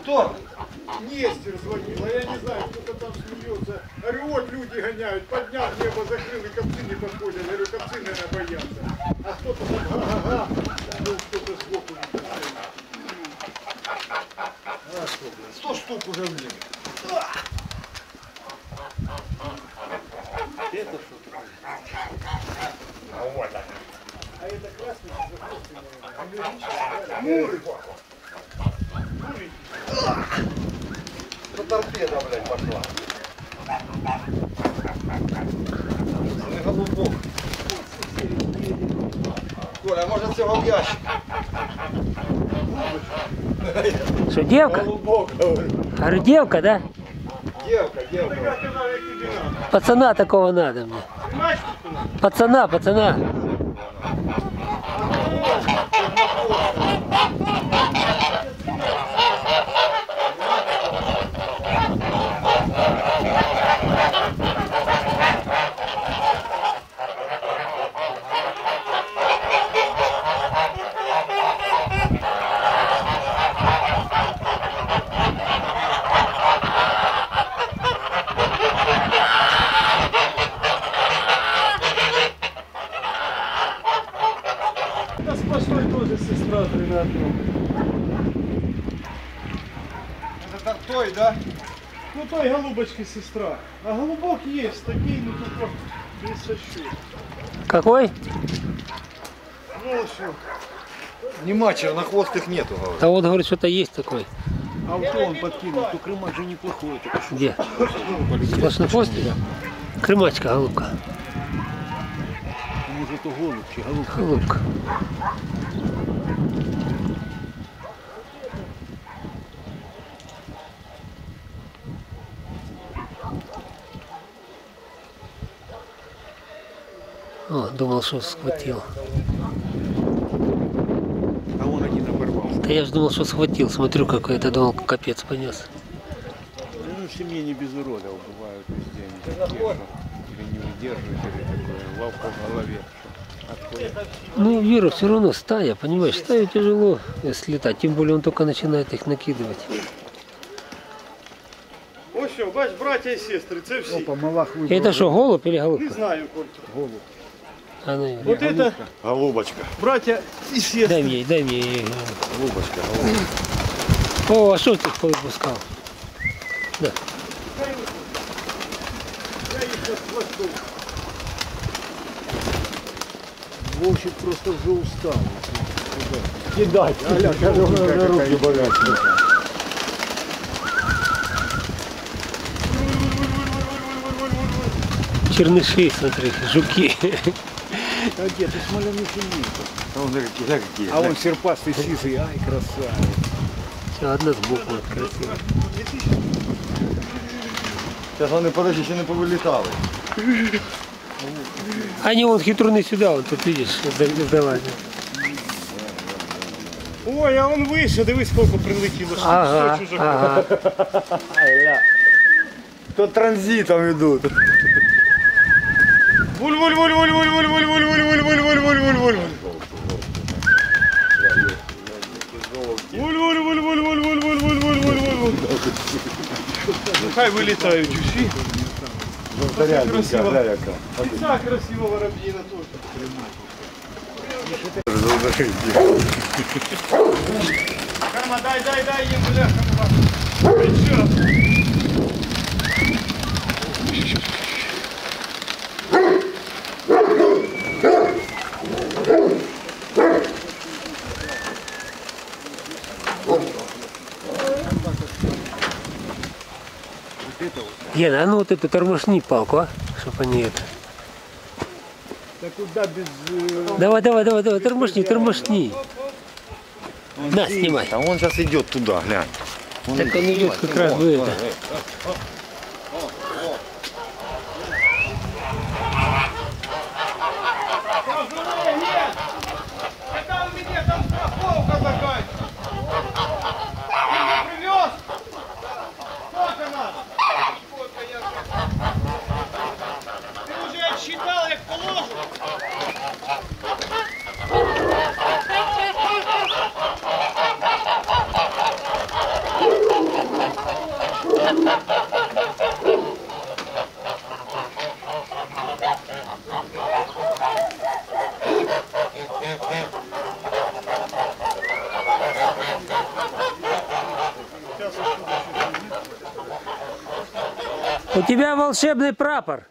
Кто? Нестер звонил, а я не знаю, кто-то там смеется. Говорю, вот люди гоняют, поднял небо, закрыл, и копцы не подходят. Говорю, копцы, наверное, боятся. А кто-то там га-га-га, ну кто-то сбоку не подходит. А что, блядь, 100 штук уже в небе. это что такое? А это красный, это красный, Муры. Это торпеда, блядь, пошла. Не голубок. Коля, может всего в ящик? Что, девка? Говорю, девка, да? Девка, девка. Пацана такого надо мне. Пацана, пацана. Тоже сестра 13 Это той, да? Ну той голубочки сестра. А голубок есть, такие, ну только без сощу. Какой? Ну все. Нема чернохвостых нету, говорит. Да он говорит, что-то есть такой. А вот он подкинул, то крымак же неплохой. Где? Сплошнохвостый? Крымачка, голубка. Может, то голубчик, голубка. Голубка. О, думал, что схватил. А он один оборвался. Да я же думал, что схватил. Смотрю, какой это думал, капец понес. Ну, в семье не без уродов бывают везде. Что или не выдерживают, или лавка в голове. Ну, Вера, все равно стая, понимаешь, стаю тяжело слетать, тем более он только начинает их накидывать. Ось що, бач, браття і сестри, це всі. Опа, малах Это что, голубь или Не голубка? знаю, Колька. А ну, Вот это Голубочка. братья и дай сестры. мне, дай мне. Голубочка, голубочка. О, а что ты повыпускал? Я их сейчас Вовчик просто вже устал. Кидать. Аля, руки болят. Черныши, смотри, жуки. А где ты смоляных нет? Он какие, какие. А он серпастый сизый, ай, красавец. Все, одна сбоку вот красиво. Сейчас вони, подожди, ще не повилітали. Они вон хитруны сюда, вот тут видишь, сдавали. Ой, а он вище, дивись, скільки прилетіло. Що, Ага, що чужака. ага. То транзитом идут. Вуль, вуль, вуль, вуль, вуль, вуль, вуль, вуль, вуль, вуль, вуль, вуль, вуль, вуль, вуль. Вуль, вуль, вуль, вуль, вуль, вуль, вуль, вуль, вуль, вуль, вуль, вуль. Ну, Хай вилітають усі. Заря, красиво. Заря, яка. красиво воробьина тоже. Карма, дай, дай, дай им, бляха, ну, Гена, а ну вот эту тормошни палку, а? Чтоб они это. Да куда без... э, Давай, давай, давай, давай, тормошни, тормошни. На, снимай. А он сейчас идет туда, глянь. Он Так он идет как раз в это. Посчитала, як положено. У тебя волшебный прапор.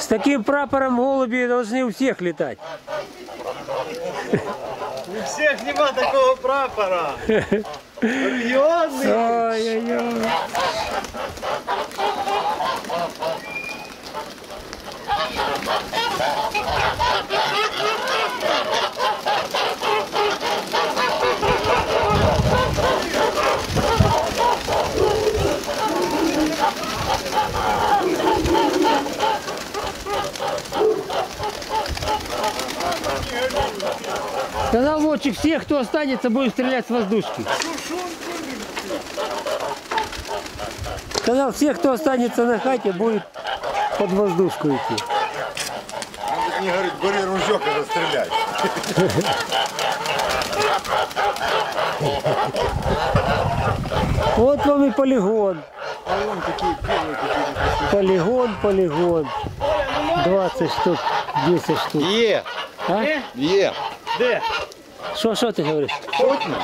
С таким прапором голуби должны у всех летать. У всех нема такого прапора. Регіонний. Ой-ой-ой. Сказал летчик, всех, кто останется, будем стрелять с воздушки. Сказал, всех, кто останется на хате, будет под воздушку идти. Он не говорит, бери ружок и расстреляй. Вот вам и полигон. Полигон, полигон. 20 штук, 10 штук. Є, А? є. Де? Что, что ты говоришь?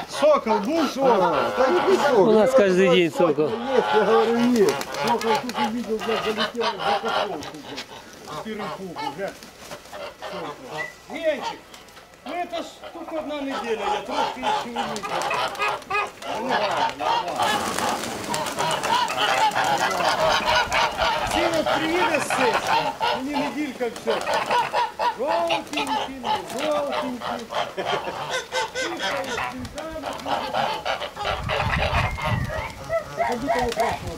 Сокол був сокол. У нас каждый день сокол. Есть, я говорю, есть. Сокол тут увидел, блядь, залетел за косовку, блядь. Перепугу, блядь. Генчик, ну это ж только одна неделя, я трошки ще увидел. Ну ладно, нормально. Ці от приїде з сесії, мені неділька все. Go, Tintino, go, Tintino. Tintino, Tintino.